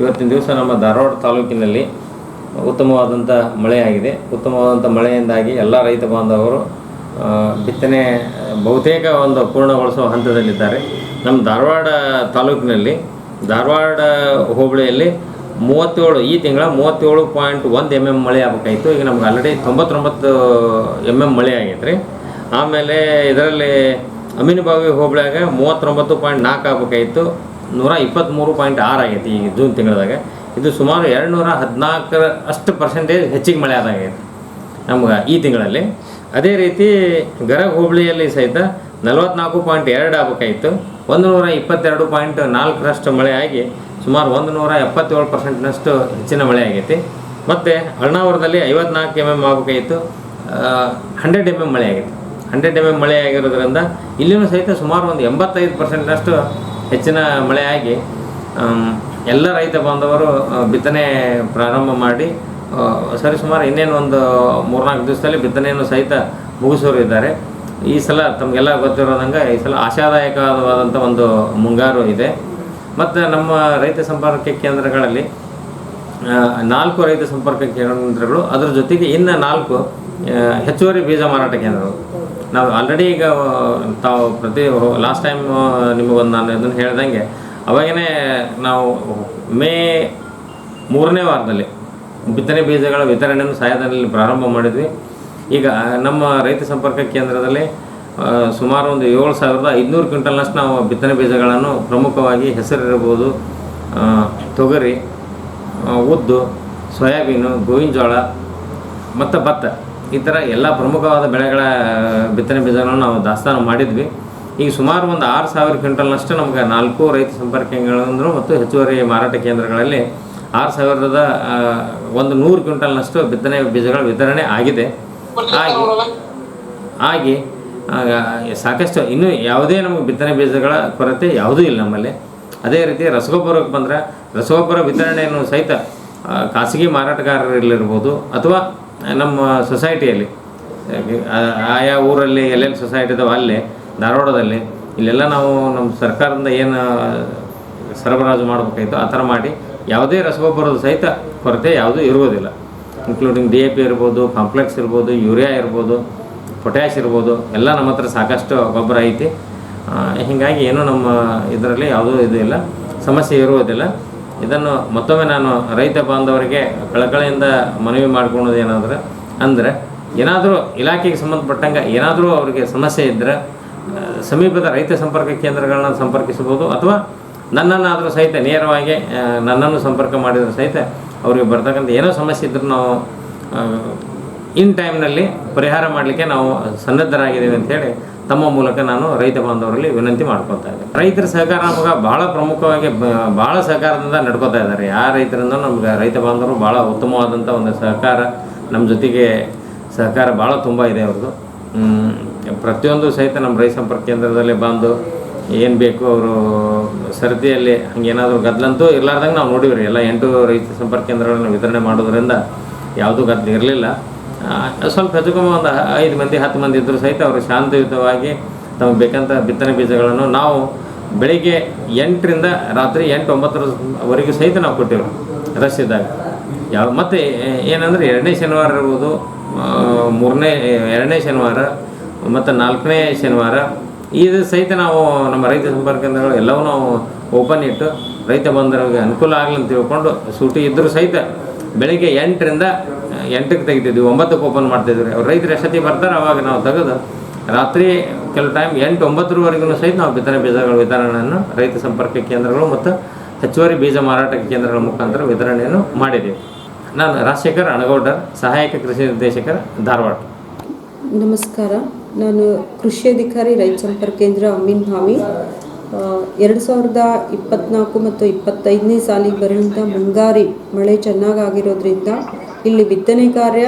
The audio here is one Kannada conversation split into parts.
ಇವತ್ತಿನ ದಿವಸ ನಮ್ಮ ಧಾರವಾಡ ತಾಲೂಕಿನಲ್ಲಿ ಉತ್ತಮವಾದಂಥ ಮಳೆಯಾಗಿದೆ. ಉತ್ತಮವಾದಂಥ ಮಳೆಯಿಂದಾಗಿ ಎಲ್ಲ ರೈತ ಬಾಂಧವರು ಬಿತ್ತನೆ, ಬಹುತೇಕ ಒಂದು ಪೂರ್ಣಗೊಳಿಸುವ ಹಂತದಲ್ಲಿದ್ದಾರೆ. ನಮ್ಮ ಧಾರವಾಡ ತಾಲೂಕಿನಲ್ಲಿ, ಧಾರವಾಡ ಹೋಬಳಿಯಲ್ಲಿ ಮೂವತ್ತೇಳು, ಈ ತಿಂಗಳ ಮೂವತ್ತೇಳು ಪಾಯಿಂಟ್ ಒಂದು ಎಂ ಎಂ ಮಳೆ ಆಗಬೇಕಾಯಿತು ಈಗ ನಮ್ಗೆ ಆಲ್ರೆಡಿ ತೊಂಬತ್ತೊಂಬತ್ತು ಎಂ ಎಂ ಮಳೆ ಆಗೈತೆ ರೀ ಆಮೇಲೆ ಇದರಲ್ಲಿ ಅಮೀನುಬಾವಿ ಹೋಬಳಿಯಾಗ ಮೂವತ್ತೊಂಬತ್ತು ಪಾಯಿಂಟ್ ನಾಲ್ಕು ಆಗಬೇಕಾಯಿತು. ನೂರ ಇಪ್ಪತ್ತ್ಮೂರು ಪಾಯಿಂಟ್ ಆರು ಆಗೈತಿ ಈ ಜೂನ್ ತಿಂಗಳದಾಗ. ಇದು ಸುಮಾರು ಎರಡು ನೂರ ಹದಿನಾಲ್ಕರ ಅಷ್ಟು ಪರ್ಸೆಂಟೇಜ್ ಹೆಚ್ಚಿಗೆ ಮಳೆ ಆದಾಗೈತಿ ನಮ್ಗೆ ಈ ತಿಂಗಳಲ್ಲಿ. ಅದೇ ರೀತಿ ಗರಗ ಹೋಬಳಿಯಲ್ಲಿ ಸಹಿತ ನಲವತ್ನಾಲ್ಕು ಪಾಯಿಂಟ್ ಎರಡು ಆಗಬೇಕಾಯಿತು. ಒಂದು ನೂರ ಇಪ್ಪತ್ತೆರಡು ಪಾಯಿಂಟ್ ನಾಲ್ಕರಷ್ಟು ಮಳೆ ಆಗಿ ಸುಮಾರು ಒಂದು ನೂರ ಎಪ್ಪತ್ತೇಳು ಪರ್ಸೆಂಟ್ನಷ್ಟು ಹೆಚ್ಚಿನ ಮಳೆ ಆಗೈತಿ. ಮತ್ತು ಅಳ್ನಾವರದಲ್ಲಿ ಐವತ್ನಾಲ್ಕು ಎಂ ಎಂ ಆಗಬೇಕಾಯಿತು. ಹಂಡ್ರೆಡ್ ಎಂ ಎಂ ಮಳೆ ಆಗೈತಿ. ಹಂಡ್ರೆಡ್ ಎಂ ಎಂ ಮಳೆ ಆಗಿರೋದ್ರಿಂದ ಇಲ್ಲಿನೂ ಸಹಿತ ಸುಮಾರು ಒಂದು ಎಂಬತ್ತೈದು ಪರ್ಸೆಂಟ್ನಷ್ಟು ಹೆಚ್ಚಿನ ಮಳೆಯಾಗಿ ಎಲ್ಲ ರೈತ ಬಾಂಧವರು ಬಿತ್ತನೆ ಪ್ರಾರಂಭ ಮಾಡಿ ಸರಿಸುಮಾರು ಸರಿ ಸುಮಾರು ಇನ್ನೇನು ಒಂದು ಮೂರ್ನಾಲ್ಕು ದಿವಸದಲ್ಲಿ ಬಿತ್ತನೆಯನ್ನು ಸಹಿತ ಮುಗಿಸೋರು ಇದ್ದಾರೆ. ಈ ಸಲ ತಮಗೆಲ್ಲ ಗೊತ್ತಿರೋದಂಗೆ ಈ ಸಲ ಆಶಾದಾಯಕವಾದಂಥ ಒಂದು ಮುಂಗಾರು ಇದೆ. ಮತ್ತು ನಮ್ಮ ರೈತ ಸಂಪರ್ಕ ಕೇಂದ್ರಗಳಲ್ಲಿ ನಾಲ್ಕು ರೈತ ಸಂಪರ್ಕ ಕೇಂದ್ರಗಳು, ಅದರ ಜೊತೆಗೆ ಇನ್ನು ನಾಲ್ಕು ಹೆಚ್ಚುವರಿ ಬೀಜ ಮಾರಾಟ ಕೇಂದ್ರಗಳು. ನಾವು ಆಲ್ರೆಡಿ ಈಗ ತಾವು ಪ್ರತಿ ಲಾಸ್ಟ್ ಟೈಮ್ ನಿಮಗೊಂದು ನಾನು ಇದನ್ನು ಹೇಳ್ದಂಗೆ ಅವಾಗೇ ನಾವು ಮೇ ಮೂರನೇ ವಾರದಲ್ಲಿ ಬಿತ್ತನೆ ಬೀಜಗಳ ವಿತರಣೆಯನ್ನು ಸಹಾಯಧನದಲ್ಲಿ ಪ್ರಾರಂಭ ಮಾಡಿದ್ವಿ. ಈಗ ನಮ್ಮ ರೈತ ಸಂಪರ್ಕ ಕೇಂದ್ರದಲ್ಲಿ ಸುಮಾರು ಒಂದು ಏಳು ಸಾವಿರದ ಐದುನೂರು ಕ್ವಿಂಟಲ್ನಷ್ಟು ನಾವು ಬಿತ್ತನೆ ಬೀಜಗಳನ್ನು ಪ್ರಮುಖವಾಗಿ ಹೆಸರಿರ್ಬೋದು ತೊಗರಿ ಉದ್ದು, ಸೋಯಾಬೀನು, ಗೋವಿನ ಜೋಳ, ಮತ್ತು ಭತ್ತ. ಈ ಥರ ಎಲ್ಲ ಪ್ರಮುಖವಾದ ಬೆಳೆಗಳ ಬಿತ್ತನೆ ಬೀಜಗಳನ್ನು ನಾವು ದಾಸ್ತಾನು ಮಾಡಿದ್ವಿ. ಈಗ ಸುಮಾರು ಒಂದು ಆರು ಸಾವಿರ ಕ್ವಿಂಟಲ್ನಷ್ಟು ನಮ್ಗೆ ನಾಲ್ಕು ರೈತ ಸಂಪರ್ಕ ಕೇಂದ್ರಗಳು ಮತ್ತು ಹೆಚ್ಚುವರಿ ಮಾರಾಟ ಕೇಂದ್ರಗಳಲ್ಲಿ ಆರು ಸಾವಿರದ ಒಂದು ನೂರು ಕ್ವಿಂಟಲ್ನಷ್ಟು ಬಿತ್ತನೆ ಬೀಜಗಳ ವಿತರಣೆ ಆಗಿದೆ. ಹಾಗೆ ಹಾಗೆ ಸಾಕಷ್ಟು ಇನ್ನೂ ಯಾವುದೇ ನಮಗೆ ಬಿತ್ತನೆ ಬೀಜಗಳ ಕೊರತೆ ಯಾವುದೂ ಇಲ್ಲ ನಮ್ಮಲ್ಲಿ. ಅದೇ ರೀತಿ ರಸಗೊಬ್ಬರಕ್ಕೆ ಬಂದರೆ ರಸಗೊಬ್ಬರ ವಿತರಣೆಯನ್ನು ಸಹಿತ ಖಾಸಗಿ ಮಾರಾಟಗಾರರಲ್ಲಿರ್ಬೋದು ಅಥವಾ ನಮ್ಮ ಸೊಸೈಟಿಯಲ್ಲಿ ಆಯಾ ಊರಲ್ಲಿ, ಎಲ್ಲೆಲ್ಲಿ ಸೊಸೈಟಿ ಇದಾವೆ ಅಲ್ಲಿ, ಧಾರವಾಡದಲ್ಲಿ, ಇಲ್ಲೆಲ್ಲ ನಾವು ನಮ್ಮ ಸರ್ಕಾರದಿಂದ ಏನು ಸರಬರಾಜು ಮಾಡಬೇಕಾಯ್ತು ಆ ಥರ ಮಾಡಿ ಯಾವುದೇ ರಸಗೊಬ್ಬರದ ಸಹಿತ ಕೊರತೆ ಯಾವುದೂ ಇರುವುದಿಲ್ಲ. ಇನ್ಕ್ಲೂಡಿಂಗ್ ಡಿ ಎ ಪಿ ಇರ್ಬೋದು ಕಾಂಪ್ಲೆಕ್ಸ್ ಇರ್ಬೋದು, ಯೂರಿಯಾ ಇರ್ಬೋದು ಪೊಟ್ಯಾಶ್ ಇರ್ಬೋದು, ಎಲ್ಲ ನಮ್ಮ ಹತ್ರ ಸಾಕಷ್ಟು ಗೊಬ್ಬರ ಐತಿ. ಹೀಗಾಗಿ ಏನೂ ನಮ್ಮ ಇದರಲ್ಲಿ ಯಾವುದೂ ಇದು ಇಲ್ಲ, ಸಮಸ್ಯೆ ಇರುವುದಿಲ್ಲ. ಇದನ್ನು ಮತ್ತೊಮ್ಮೆ ನಾನು ರೈತ ಬಾಂಧವರಿಗೆ ಕಳಕಳಿಯಿಂದ ಮನವಿ ಮಾಡ್ಕೊಳೋದು ಏನಾದ್ರೆ, ಅಂದರೆ ಏನಾದರೂ ಇಲಾಖೆಗೆ ಸಂಬಂಧಪಟ್ಟಂಗೆ ಏನಾದರೂ ಅವರಿಗೆ ಸಮಸ್ಯೆ ಇದ್ದರೆ ಸಮೀಪದ ರೈತ ಸಂಪರ್ಕ ಕೇಂದ್ರಗಳನ್ನ ಸಂಪರ್ಕಿಸಬಹುದು, ಅಥವಾ ನನ್ನನ್ನಾದರೂ ಸಹಿತ ನೇರವಾಗಿ ನನ್ನನ್ನು ಸಂಪರ್ಕ ಮಾಡಿದರೆ ಸಹಿತ ಅವರಿಗೆ ಬರ್ತಕ್ಕಂಥ ಏನೋ ಸಮಸ್ಯೆ ಇದ್ದರೂ ನಾವು ಇನ್ ಟೈಮ್ನಲ್ಲಿ ಪರಿಹಾರ ಮಾಡಲಿಕ್ಕೆ ನಾವು ಸನ್ನದ್ಧರಾಗಿದ್ದೀವಿ ಅಂತೇಳಿ ತಮ್ಮ ಮೂಲಕ ನಾನು ರೈತ ಬಾಂಧವರಲ್ಲಿ ವಿನಂತಿ ಮಾಡ್ಕೊತಾ ಇದ್ದೇನೆ. ರೈತರ ಸಹಕಾರ ನಮಗೆ ಭಾಳ ಪ್ರಮುಖವಾಗಿ ಭಾಳ ಸಹಕಾರದಿಂದ ನಡ್ಕೋತಾ ಇದ್ದಾರೆ. ಆ ರೈತರಿಂದ ನಮ್ಗೆ ರೈತ ಬಾಂಧವರು ಭಾಳ ಉತ್ತಮವಾದಂಥ ಒಂದು ಸಹಕಾರ ನಮ್ಮ ಜೊತೆಗೆ ಸಹಕಾರ ಭಾಳ ತುಂಬ ಇದೆ ಅವ್ರದ್ದು ಪ್ರತಿಯೊಂದು ಸಹಿತ ನಮ್ಮ ರೈತ ಸಂಪರ್ಕ ಕೇಂದ್ರದಲ್ಲಿ ಬಂದು ಏನು ಬೇಕು ಅವರು ಸರದಿಯಲ್ಲಿ ಹಂಗೇನಾದರೂ ಗದ್ದಲಂತೂ ಇರ್ಲಾರ್ದಂಗೆ ನಾವು ನೋಡಿವ್ರಿ. ಎಲ್ಲ ಎಂಟು ರೈತ ಸಂಪರ್ಕ ಕೇಂದ್ರಗಳನ್ನು ವಿತರಣೆ ಮಾಡೋದ್ರಿಂದ ಯಾವುದೂ ಗದ್ದಲ ಇರಲಿಲ್ಲ. ಸ್ವಲ್ಪ ಹೆಚ್ಚು ಕಮ್ಮಿ ಒಂದು ಐದು ಮಂದಿ, ಹತ್ತು ಮಂದಿ ಇದ್ದರೂ ಸಹಿತ ಅವರು ಶಾಂತಯುತವಾಗಿ ತಮಗೆ ಬೇಕಂತ ಬಿತ್ತನೆ ಬೀಜಗಳನ್ನು ನಾವು ಬೆಳಿಗ್ಗೆ ಎಂಟರಿಂದ ರಾತ್ರಿ ಎಂಟು ಒಂಬತ್ತರವರೆಗೂ ಸಹಿತ ನಾವು ಕೊಟ್ಟಿರು ರಶ್ ಇದ್ದಾಗ. ಯಾವ, ಮತ್ತು ಏನಂದರೆ ಎರಡನೇ ಶನಿವಾರ ಇರ್ಬೋದು ಮೂರನೇ, ಎರಡನೇ ಶನಿವಾರ ಮತ್ತು ನಾಲ್ಕನೇ ಶನಿವಾರ ಇದು ಸಹಿತ ನಾವು ನಮ್ಮ ರೈತ ಸಂಪರ್ಕ ಕೇಂದ್ರಗಳು ಎಲ್ಲವೂ ನಾವು ಓಪನ್ ಇಟ್ಟು ರೈತ ಬಂದವರಿಗೆ ಅನುಕೂಲ ಆಗಲಿ ಅಂತ ತಿಳ್ಕೊಂಡು ಸೂಟಿ ಇದ್ದರೂ ಸಹಿತ ಬೆಳಿಗ್ಗೆ ಎಂಟರಿಂದ ಎಂಟಕ್ಕೆ ತೆಗಿತಿದ್ವಿ, ಒಂಬತ್ತಕ್ಕೆ ಓಪನ್ ಮಾಡ್ತಿದ್ವಿ ಅವ್ರು ರೈತರು ಎಷ್ಟೊತ್ತಿಗೆ ಬರ್ತಾರೆ, ಅವಾಗ ನಾವು ತೆಗೆದು ರಾತ್ರಿ ಕೆಲವು ಟೈಮ್ ಎಂಟು ಒಂಬತ್ತರವರೆಗೂ ಸಹಿತ ನಾವು ಬಿತ್ತನೆ ಬೀಜಗಳ ವಿತರಣೆಯನ್ನು ರೈತ ಸಂಪರ್ಕ ಕೇಂದ್ರಗಳು ಮತ್ತು ಹೆಚ್ಚುವರಿ ಬೀಜ ಮಾರಾಟ ಕೇಂದ್ರಗಳ ಮುಖಾಂತರ ವಿತರಣೆಯನ್ನು ಮಾಡಿದ್ದೀವಿ ನಾನು ರಾಜಶೇಖರ್ ಅಣಗೌಡರ್, ಸಹಾಯಕ ಕೃಷಿ ನಿರ್ದೇಶಕರ ಧಾರವಾಡ. ನಮಸ್ಕಾರ. ನಾನು ಕೃಷಿ ಅಧಿಕಾರಿ, ರೈತ ಸಂಪರ್ಕ ಕೇಂದ್ರ ಅಮೀನ್ ಭಾವಿ ಎರಡು ಸಾವಿರದ ಇಪ್ಪತ್ನಾಲ್ಕು ಮತ್ತು ಇಪ್ಪತ್ತೈದನೇ ಸಾಲಿಗೆ ಬರುವಂಥ ಮುಂಗಾರಿ ಮಳೆ ಚೆನ್ನಾಗಾಗಿರೋದ್ರಿಂದ ಇಲ್ಲಿ ಬಿತ್ತನೆ ಕಾರ್ಯ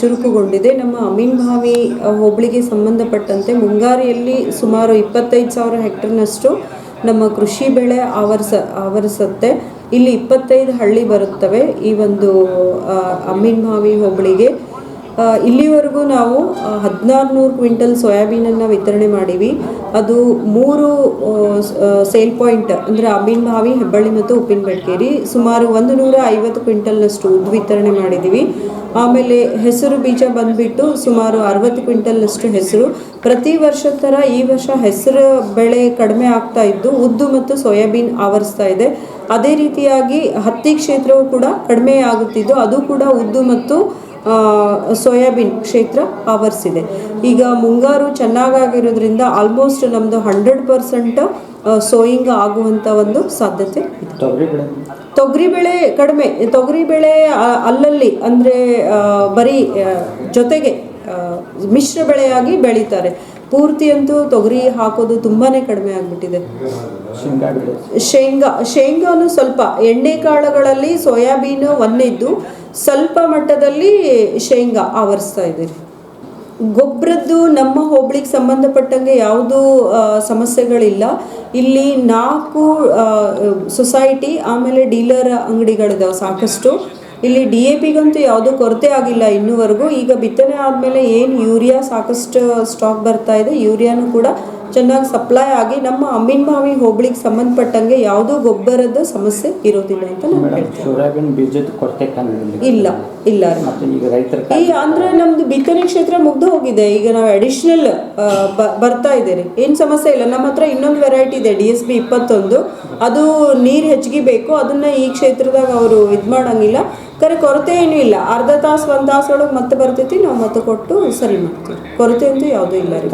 ಚುರುಕುಗೊಂಡಿದೆ. ನಮ್ಮ ಅಮೀನ್ ಭಾವಿ ಆ, ಹೋಬಳಿಗೆ ಸಂಬಂಧಪಟ್ಟಂತೆ ಮುಂಗಾರಿಯಲ್ಲಿ ಸುಮಾರು ಇಪ್ಪತ್ತೈದು ಸಾವಿರ ಹೆಕ್ಟರ್ನಷ್ಟು ನಮ್ಮ ಕೃಷಿ ಬೆಳೆ ಆವರಿಸ ಆವರಿಸುತ್ತೆ. ಇಲ್ಲಿ ಇಪ್ಪತ್ತೈದು ಹಳ್ಳಿ ಬರುತ್ತವೆ. ಈ ಒಂದು ಆ, ಅಮೀನ್ ಭಾವಿ ಹೋಬಳಿಗೆ ಇಲ್ಲಿವರೆಗೂ ನಾವು ಹದಿನಾರು ನೂರು ಕ್ವಿಂಟಲ್ ಸೋಯಾಬೀನನ್ನು ವಿತರಣೆ ಮಾಡೀವಿ. ಅದು ಮೂರು ಸೇಲ್ ಪಾಯಿಂಟ್, ಅಂದರೆ ಅಮೀನ್ ಬಾವಿ ಹೆಬ್ಬಳ್ಳಿ ಮತ್ತು ಉಪ್ಪಿನ ಬೆಡ್ಕೇರಿ ಸುಮಾರು ಒಂದು ನೂರ ಐವತ್ತು ಕ್ವಿಂಟಲ್ನಷ್ಟು ಉದ್ದು ವಿತರಣೆ ಮಾಡಿದ್ದೀವಿ ಆಮೇಲೆ ಹೆಸರು ಬೀಜ ಬಂದುಬಿಟ್ಟು ಸುಮಾರು ಅರವತ್ತು ಕ್ವಿಂಟಲ್ನಷ್ಟು ಹೆಸರು. ಪ್ರತಿ ವರ್ಷದ ಥರ ಈ ವರ್ಷ ಹೆಸರು ಬೆಳೆ ಕಡಿಮೆ ಆಗ್ತಾ ಇದ್ದು, ಉದ್ದು ಮತ್ತು ಸೋಯಾಬೀನ್ ಆವರಿಸ್ತಾ ಇದೆ. ಅದೇ ರೀತಿಯಾಗಿ ಹತ್ತಿ ಕ್ಷೇತ್ರವು ಕೂಡ ಕಡಿಮೆ ಆಗುತ್ತಿದ್ದು, ಅದು ಕೂಡ ಉದ್ದು ಮತ್ತು ಸೋಯಾಬೀನ್ ಕ್ಷೇತ್ರ ಆವರಿಸಿದೆ ಈಗ ಮುಂಗಾರು ಚೆನ್ನಾಗಾಗಿರೋದ್ರಿಂದ ಆಲ್ಮೋಸ್ಟ್ ನಮ್ಮದು ಹಂಡ್ರೆಡ್ ಪರ್ಸೆಂಟ್ ಸೋಯಿಂಗ್ ಆಗುವಂಥ ಒಂದು ಸಾಧ್ಯತೆ ಇದೆ. ತೊಗರಿ ಬೆಳೆ? ತೊಗರಿ ಬೆಳೆ ಕಡಿಮೆ ತೊಗರಿ ಬೆಳೆ ಅಲ್ಲಲ್ಲಿ ಅಂದರೆ ಬರೀ ಜೊತೆಗೆ ಮಿಶ್ರ ಬೆಳೆಯಾಗಿ ಬೆಳೀತಾರೆ. ಪೂರ್ತಿ ಅಂತೂ ತೊಗರಿ ಹಾಕೋದು ತುಂಬಾ ಕಡಿಮೆ ಆಗಿಬಿಟ್ಟಿದೆ. ಶೇಂಗಾ ಶೇಂಗಾನು ಸ್ವಲ್ಪ ಎಣ್ಣೆ ಕಾಳುಗಳಲ್ಲಿ ಸೋಯಾಬೀನು ಒಂದಿದ್ದು. ಸ್ವಲ್ಪ ಮಟ್ಟದಲ್ಲಿ ಶೇಂಗಾ ಆವರಿಸ್ತಾ ಇದ್ದೀರಿ. ಗೊಬ್ಬರದ್ದು ನಮ್ಮ ಹೋಬಳಿಗೆ ಸಂಬಂಧಪಟ್ಟಂಗೆ ಯಾವುದೂ ಸಮಸ್ಯೆಗಳಿಲ್ಲ. ಇಲ್ಲಿ ನಾಲ್ಕು ಸೊಸೈಟಿ, ಆಮೇಲೆ ಡೀಲರ್ ಅಂಗಡಿಗಳಿದಾವೆ ಸಾಕಷ್ಟು. ಇಲ್ಲಿ ಡಿ ಎ ಪಿಗಂತೂ ಯಾವುದೂ ಕೊರತೆ ಆಗಿಲ್ಲ ಇನ್ನೂವರೆಗೂ. ಈಗ ಬಿತ್ತನೆ ಆದಮೇಲೆ ಏನು ಯೂರಿಯಾ ಸಾಕಷ್ಟು ಸ್ಟಾಕ್ ಬರ್ತಾ ಇದೆ, ಯೂರಿಯಾನು ಕೂಡ ಚೆನ್ನಾಗಿ ಸಪ್ಲೈ ಆಗಿ ನಮ್ಮ ಅಮ್ಮಿನ ಮಾವಿ ಹೋಬಳಿಗೆ ಸಂಬಂಧಪಟ್ಟಂಗೆ ಯಾವುದೋ ಗೊಬ್ಬರದ ಸಮಸ್ಯೆ ಇರೋದಿಲ್ಲ ಅಂತ ನಾನು ಹೇಳ್ತೀನಿ. ಇಲ್ಲ ಇಲ್ಲ ಈ ಅಂದ್ರೆ ನಮ್ದು ಬಿತ್ತನೆ ಕ್ಷೇತ್ರ ಮುಗ್ದು ಹೋಗಿದೆ. ಈಗ ನಾವು ಅಡಿಷನಲ್ ಬರ್ತಾ ಇದ್ದೀರಿ ಏನು ಸಮಸ್ಯೆ ಇಲ್ಲ. ನಮ್ಮ ಹತ್ರ ಇನ್ನೊಂದು ವೆರೈಟಿ ಇದೆ ಡಿ ಎಸ್ ಬಿ ಇಪ್ಪತ್ತೊಂದು. ಅದು ನೀರು ಹೆಚ್ಚಿಗೆ ಬೇಕು ಅದನ್ನ ಈ ಕ್ಷೇತ್ರದಾಗ ಅವರು ಇದು ಮಾಡಂಗಿಲ್ಲ. ಕರೆ ಕೊರತೆ ಏನೂ ಇಲ್ಲ. ಅರ್ಧ ತಾಸು ಒಂದು ತಾಸು ಒಳಗೆ ಮತ್ತೆ ಬರ್ತೈತಿ. ನಾವು ಮತ್ತೆ ಕೊಟ್ಟು ಸರಿ ಮಾಡ್ತೀವಿ. ಕೊರತೆ ಅಂತೂ ಯಾವುದೂ ಇಲ್ಲ ರೀ.